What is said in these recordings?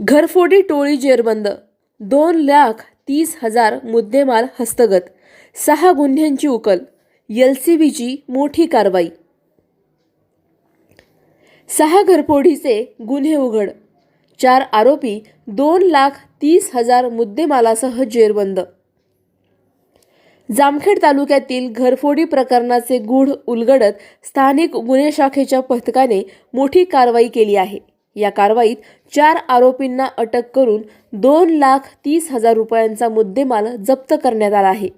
घरफोडी टोळी जेरबंद. दोन लाख तीस हजार मुद्देमाल हस्तगत. सहा गुन्ह्यांची उकल. एल सी बीची मोठी कारवाई. सहा घरफोडीचे गुन्हे उघड. चार आरोपी दोन लाख तीस हजार मुद्देमालासह जेरबंद. जामखेड तालुक्यातील घरफोडी प्रकरणाचे गूढ उलगडत स्थानिक गुन्हे शाखेच्या पथकाने मोठी कारवाई केली आहे. या कारवाईत चार आरोपींना अटक करून दोन लाख तीस हजार रुपयांचा मुद्देमाल जप्त करण्यात आला आहे.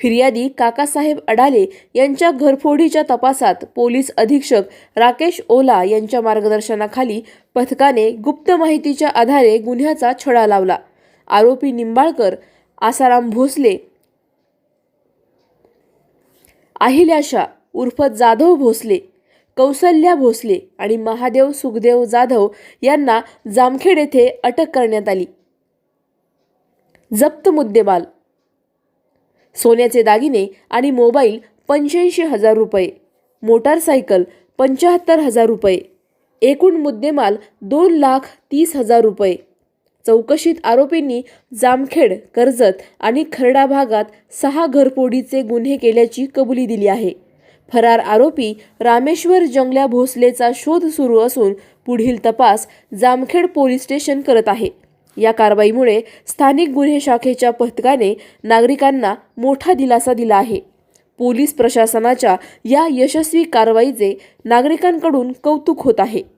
फिर्यादी काकासाहेब अडाले यांच्या घरफोडीच्या तपासात पोलीस अधीक्षक राकेश ओला यांच्या मार्गदर्शनाखाली पथकाने गुप्त माहितीच्या आधारे गुन्ह्याचा छडा लावला. आरोपी निंबाळकर आसाराम भोसले अहिल्याशा उर्फ जाधव भोसले कौसल्या भोसले आणि महादेव सुखदेव जाधव यांना जामखेड येथे अटक करण्यात आली. जप्त मुद्देमाल सोन्याचे दागिने आणि मोबाईल पंच्याऐंशी हजार रुपये मोटारसायकल पंच्याहत्तर हजार रुपये एकूण मुद्देमाल दोन लाख तीस हजार रुपये. चौकशीत आरोपींनी जामखेड कर्जत आणि खर्डा भागात सहा घरफोडीचे गुन्हे केल्याची कबुली दिली आहे. फरार आरोपी रामेश्वर जंगल्या भोसलेचा शोध सुरू असून पुढील तपास जामखेड पोलीस स्टेशन करत आहे. या कारवाईमुळे स्थानिक गुन्हे शाखेच्या पथकाने नागरिकांना मोठा दिलासा दिला आहे. पोलीस प्रशासनाच्या या यशस्वी कारवाईचे नागरिकांकडून कौतुक होत आहे.